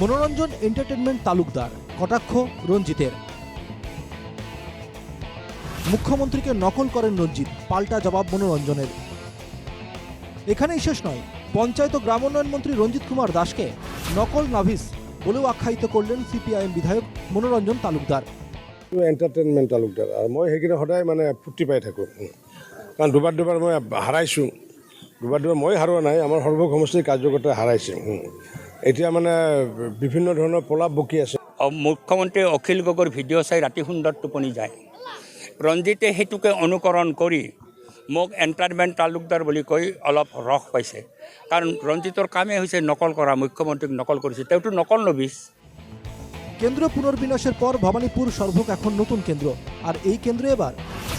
মনোরঞ্জন entertainment Talukdar, কটাক্ষ রঞ্জিতের। মুখ্যমন্ত্রীকে নকল করেন রঞ্জিত, পাল্টা জবাব মনোরঞ্জনের। এখানেই শেষ নয়, পঞ্চায়েত গ্রামোন্নয়ন মন্ত্রী রঞ্জিত কুমার দাসকে নকল নাভিস বলেও আখ্যায়িত করলেন সিপিআইএম বিধায়ক মনোরঞ্জন তালুকদার। এণ্টাৰটেইনমেণ্ট তালুকদাৰ আৰু মই সেইখিনি সদায় মানে ফূৰ্তি পাই থাকোঁ। কাৰণ দুবাৰ দুবাৰ মই হাৰাইছোঁ। দুবাৰ দুবাৰ মই হাৰোৱা নাই, আমাৰ সৰ্ব সমষ্টিৰ কাৰ্যকৰ্তাই হাৰাইছে। এতিয়া মানে বিভিন্ন ধৰণৰ প্ৰলাপ বকি আছে। মুখ্যমন্ত্ৰী অখিল গগৈৰ ভিডিঅ' চাই ৰাতি সুন্দৰ টোপনি যায়। ৰঞ্জিতে সেইটোকে অনুকৰণ কৰি মোক এণ্টাৰমেণ্ট তালুকদাৰ বুলি কৈ অলপ ৰস পাইছে। কাৰণ ৰঞ্জিতৰ কামেই হৈছে নকল কৰা মুখ্যমন্ত্ৰীক নকল কৰিছে। তেওঁতো নকল নবিচ। কেন্দ্র পুনর্বিন্যাসের পর ভবানীপুর সর্বক এখন নতুন কেন্দ্র। আর এই কেন্দ্রে এবার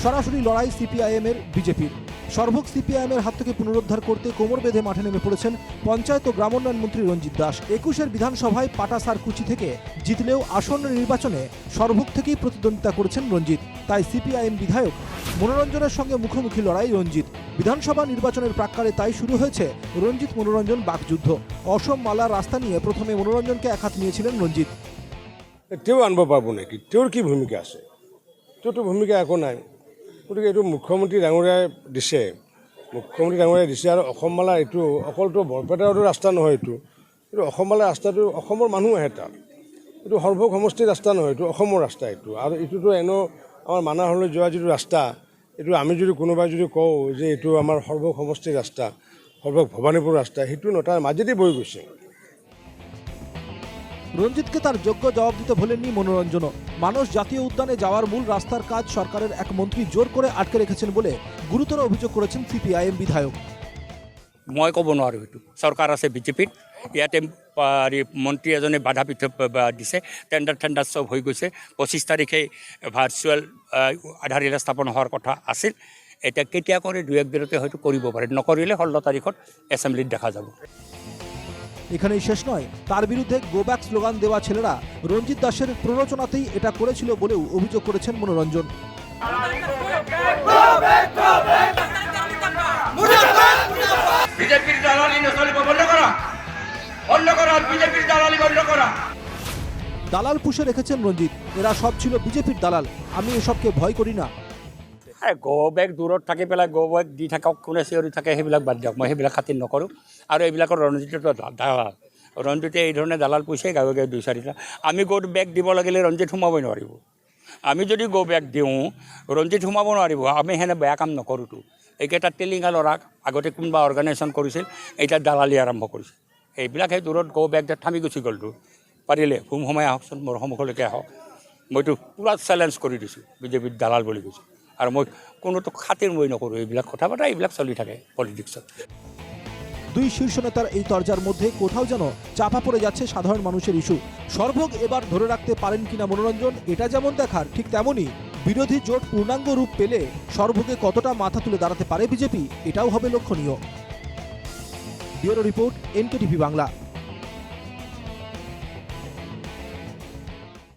সরাসরি লড়াই সিপিআইএম এর বিজেপির। সর্বক সিপিআইএমের হাত থেকে পুনরুদ্ধার করতে কোমর বেঁধে মাঠে নেমে পড়েছেন পঞ্চায়েত ও গ্রামোন্নয়ন মন্ত্রী রঞ্জিত দাস। একুশের বিধানসভায় পাটাসার কুচি থেকে জিতলেও আসন্ন নির্বাচনে সর্বক থেকেই প্রতিদ্বন্দ্বিতা করেছেন রঞ্জিত। তাই সিপিআইএম বিধায়ক মনোরঞ্জনের সঙ্গে মুখোমুখি লড়াই রঞ্জিত। বিধানসভা নির্বাচনের প্রাক্কালে তাই শুরু হয়েছে রঞ্জিত মনোরঞ্জন বাকযুদ্ধ। অসম মালার রাস্তা নিয়ে প্রথমে মনোরঞ্জনকে একাত নিয়েছিলেন রঞ্জিত। তেওঁ আনিব পাৰিব নেকি? তেওঁৰ কি ভূমিকা আছে? তেওঁতো ভূমিকা একো নাই। গতিকে এইটো মুখ্যমন্ত্ৰী ডাঙৰীয়াই দিছে। মুখ্যমন্ত্ৰী ডাঙৰীয়াই দিছে আৰু অসমমালা এইটো অকলতো বৰপেটাৰতো ৰাস্তা নহয় এইটো। এইটো অসমমালা ৰাস্তাটো অসমৰ মানুহ আহে তাত। এইটো সৰ্বক সমষ্টিৰ ৰাস্তা নহয়, এইটো অসমৰ ৰাস্তা এইটো। আৰু এইটোতো এনেও আমাৰ মানাহলৈ যোৱা যিটো ৰাস্তা, এইটো আমি যদি কোনোবাই যদি কওঁ যে এইটো আমাৰ সৰ্বক সমষ্টিৰ ৰাস্তা সৰ্বক ভৱানীপুৰ ৰাস্তা, সেইটো নহয় মাজেদি বৈ গৈছে। রঞ্জিতকে তার যোগ্য জবাব দিতে ভোলেননি মনোরঞ্জনও। মানস জাতীয় উদ্যানে যাওয়ার মূল রাস্তার কাজ সরকারের এক মন্ত্রী জোর করে আটকে রেখেছেন বলে গুরুতর অভিযোগ করেছেন সিপিআইএম বিধায়ক। মই ক'ব নোৱাৰোঁ সেইটো চৰকাৰ আছে বিজেপিত ইয়াতে মন্ত্ৰী এজনে বাধা দিছে। টেণ্ডাৰ টেণ্ডাৰ চব হৈ গৈছে। পঁচিছ তাৰিখে ভাৰ্চুৱেল আধাৰশিলা স্থাপন হোৱাৰ কথা আছিল। এতিয়া কেতিয়া কৰে দুই এক দিনতে হয়তো কৰিব পাৰে। নকৰিলে ষোল্ল তাৰিখত এছেম্বলিত দেখা যাব। এখানেই শেষ নয়। তার বিরুদ্ধে গোব্যাক স্লোগান দেওয়া ছেলেরা রঞ্জিত দাসের প্ররোচনাতেই এটা করেছিল বলেও অভিযোগ করেছেন মনোরঞ্জন। বিজেপির দালালি বন্ধ কৰা বন্ধ কৰা বিজেপির দালালি বন্ধ কৰা দালাল পুষে রেখেছেন রঞ্জিত। এরা সব ছিল বিজেপির দালাল। আমি এসবকে ভয় করি না। গ বেগ দূৰত থাকি পেলাই গ বেগ দি থাকক, কোনে চিঞৰি থাকে সেইবিলাক বাদ দিয়ক। মই সেইবিলাক খাতিৰ নকৰোঁ। আৰু এইবিলাকৰ ৰঞ্জিতটো দালাল ৰঞ্জিতে এই ধৰণে দালাল পইচাই গাঁৱে গাঁৱে দুই চাৰিটা। আমি গ'ত বেগ দিব লাগিলে ৰঞ্জিত সোমাবই নোৱাৰিব। আমি যদি গ বেগ দিওঁ, ৰঞ্জিত সোমাব নোৱাৰিব। আমি সেনে বেয়া কাম নকৰোঁতো। এইকেইটা টেলিঙা ল'ৰাক আগতে কোনোবা অৰ্গেনাইজেশ্যন কৰিছিল এতিয়া দালালি আৰম্ভ কৰিছে এইবিলাক সেই দূৰত গ বেগ থামি গুচি গ'লতো পাৰিলে হুম সোমাই আহকচোন, মোৰ সন্মুখলৈকে আহক। মইতো পূৰা চেলেঞ্জ কৰি দিছোঁ। বিজেপিৰ দালাল বুলি কৈছোঁ। আৰু মই কোনোতো খাতিৰ মই নকৰোঁ, এইবিলাক কথা বতৰা এইবিলাক চলি থাকে পলিটিক্সত দুই শীর্ষ নেতার এই তরজার মধ্যে কোথাও যেন চাপা পড়ে যাচ্ছে সাধারণ মানুষের ইস্যু। সর্বক এবার ধরে রাখতে পারেন কিনা মনোরঞ্জন, এটা যেমন দেখার, ঠিক তেমনই বিরোধী জোট পূর্ণাঙ্গ রূপ পেলে সর্বকে কতটা মাথা তুলে দাঁড়াতে পারে বিজেপি, এটাও হবে লক্ষণীয়। Bureau report, NKTV Bangla.